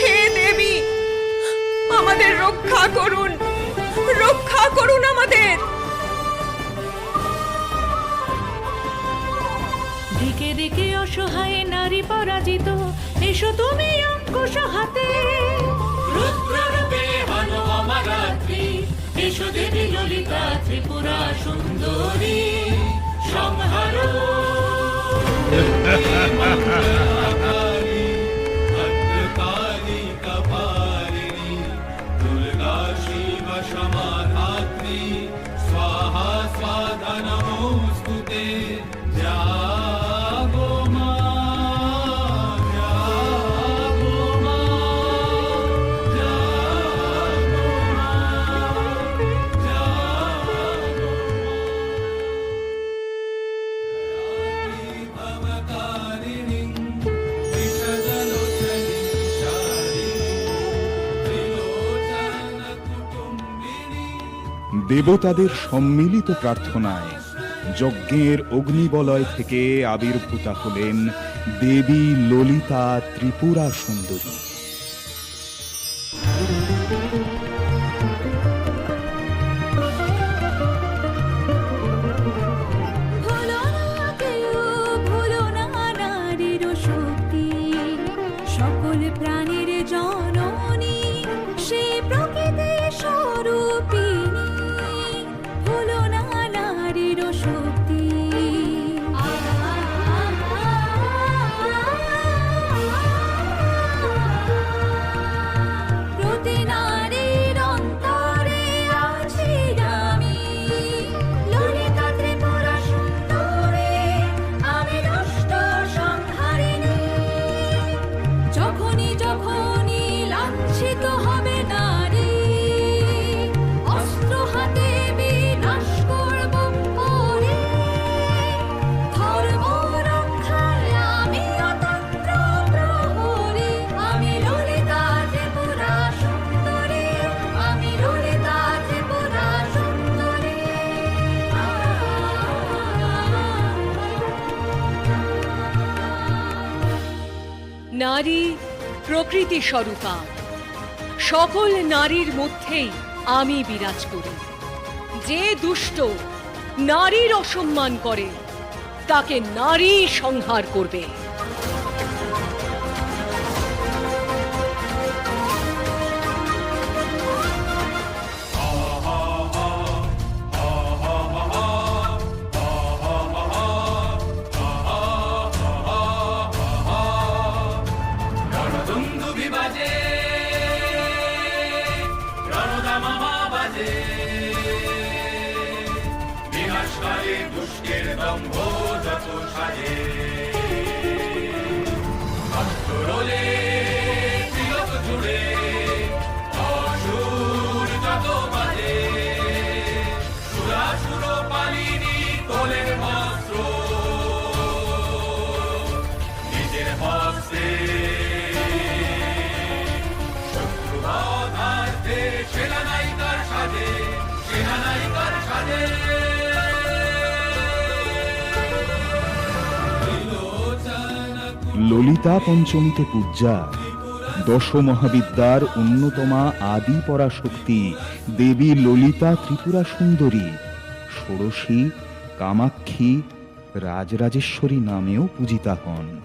হে দেবী আমাদের রক্ষা করুন। রক্ষা করুন আমাদের। দিকে দিকে অসহায় নারী পরাজিত এসো তুমি অঙ্কুশ হাতে। রুদ্ররূপে হনো অমরাত্রি এসো দেবী। समाधात्री स्वाहा स्वाधा नमोऽस्तु দেবতাদের সম্মিলিত প্রার্থনায় যজ্ঞের অগ্নিবলয় থেকে আবির্ভূতা হলেন দেবী ললিতা ত্রিপুরা সুন্দরী। নারী প্রকৃতি স্বরূপা সকল নারীর মধ্যেই আমি বিরাজ করি। যে দুষ্ট নারীর অসম্মান করে, তাকে নারী সংহার করবে। রণদামামা বিনাশকারী দুষ্টের দম্ভ যত সাজে। ললিতা পঞ্চমীতে পূজা। দশ মহাবিদ্যার অন্যতমা আদি পরাশক্তি দেবী ললিতা ত্রিপুরা সুন্দরী। ষোড়শী, কামাক্ষী, রাজরাজেশ্বরী নামেও পূজিতা হন।